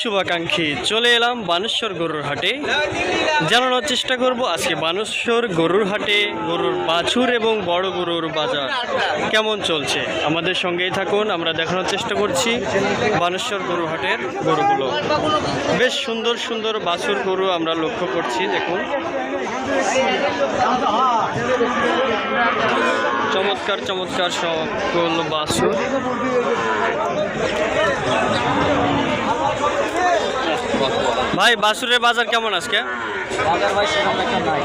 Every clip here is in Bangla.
শুভাকাঙ্ক্ষী, চলে এলাম বানেশ্বর গরুর হাটে। জানানোর চেষ্টা করব আজকে বানেশ্বর গরুর হাটে গরুর বাছুর এবং বড় গরুর বাজার কেমন চলছে। আমাদের সঙ্গেই থাকুন, আমরা দেখানোর চেষ্টা করছি বানেশ্বর গরু হাটের গরুগুলো। বেশ সুন্দর সুন্দর বাছুর গরু আমরা লক্ষ্য করছি, দেখুন। চমৎকার চমৎকার সকল বাছুর। ভাই বাসুরের বাজার কেমন আজকে? বাজার ভাই সেরকম একটা নাই।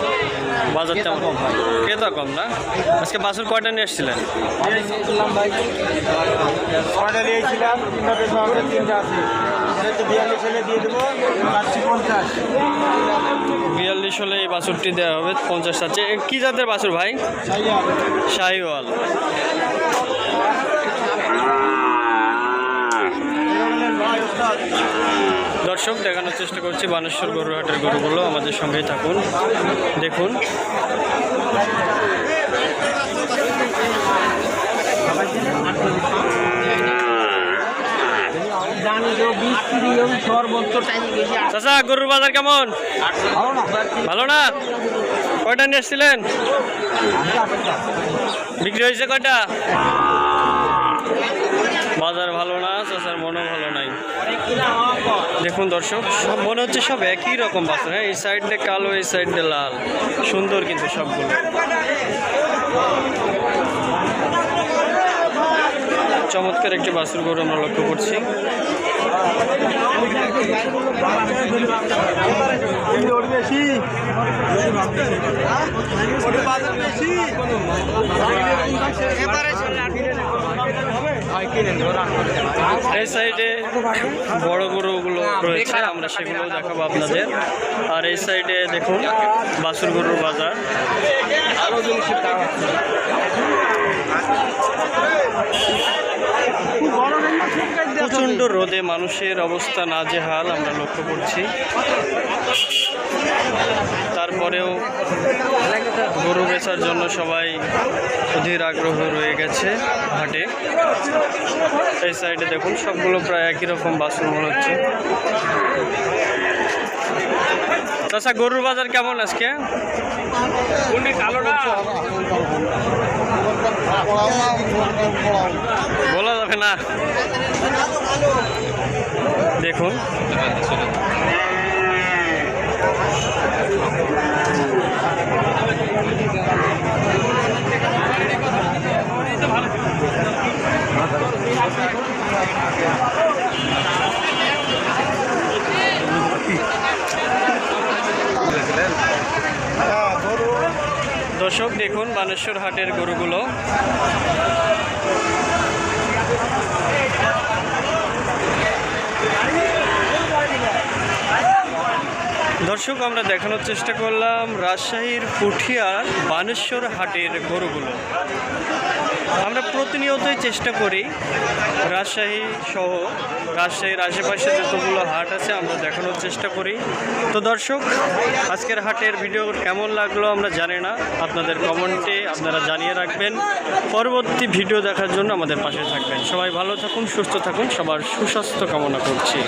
বাজার ক্রেতা তেমন। কম ভাই। ক্রেতা কম না? আজকে বাসুর কয়টা নিয়ে এসেছিলেন তো বিয়াল্লিশ হলে এই বাছুরটি দেওয়া হবে পঞ্চাশ আছে। কি জাতের বাছুর ভাই? শাহিওয়াল। দর্শক, দেখানোর চেষ্টা করছি বানেশ্বর গরুহাটের গরুগুলো। আমাদের সঙ্গেই থাকুন। দেখুন। চাচা, গরুর বাজার কেমন? ভালো না? কয়টা নিয়ে এসেছিলেন? বিক্রি হয়েছে কয়টা? বাজার ভালো না, চাচার মনও ভালো নাই। দেখুন দর্শক, সব মনে হচ্ছে সব একই রকম বাছুর হ্যাঁ এই সাইডে কালো, এই সাইডে লাল। সুন্দর কিন্তু সবগুলো। চমৎকার একটি বাছুর গরু আমরা লক্ষ্য করছি। বেশি এই সাইডে বড় গরুগুলো রয়েছে, আমরা সেগুলো দেখাবো আপনাদের। আর এই সাইডে দেখুন বাছুর গরুর বাজার। প্রচণ্ড রোদে মানুষের অবস্থা নাজেহাল, আমরা লক্ষ্য করছি। তারপরেও বেচার জন্য সবাই অধীর আগ্রহ রয়ে গেছে হাটে। এই সাইডে দেখুন সবগুলো প্রায় একই রকম বাসন মনে হচ্ছে। চাষা গরুর বাজার কেমন আজকে? বলা যাবে না। দেখুন। দর্শক দেখুন বানেশ্বর হাটের গরুগুলো। দর্শক, আমরা দেখানোর চেষ্টা করলাম রাজশাহীর পুঠিয়ার বানেশ্বর হাটের গরুগুলো। আমরা প্রতিনিয়তই চেষ্টা করি রাজশাহী সহ রাজশাহীর আশেপাশে যতগুলো হাট আছে, আমরা দেখানোর চেষ্টা করি। তো দর্শক, আজকের হাটের ভিডিও কেমন লাগল আমরা জানি না। আপনাদের কমেন্টে আপনারা জানিয়ে রাখবেন। পরবর্তী ভিডিও দেখার জন্য আমাদের পাশে থাকবেন। সবাই ভালো থাকুন, সুস্থ থাকুন, সবার সুস্বাস্থ্য কামনা করছি।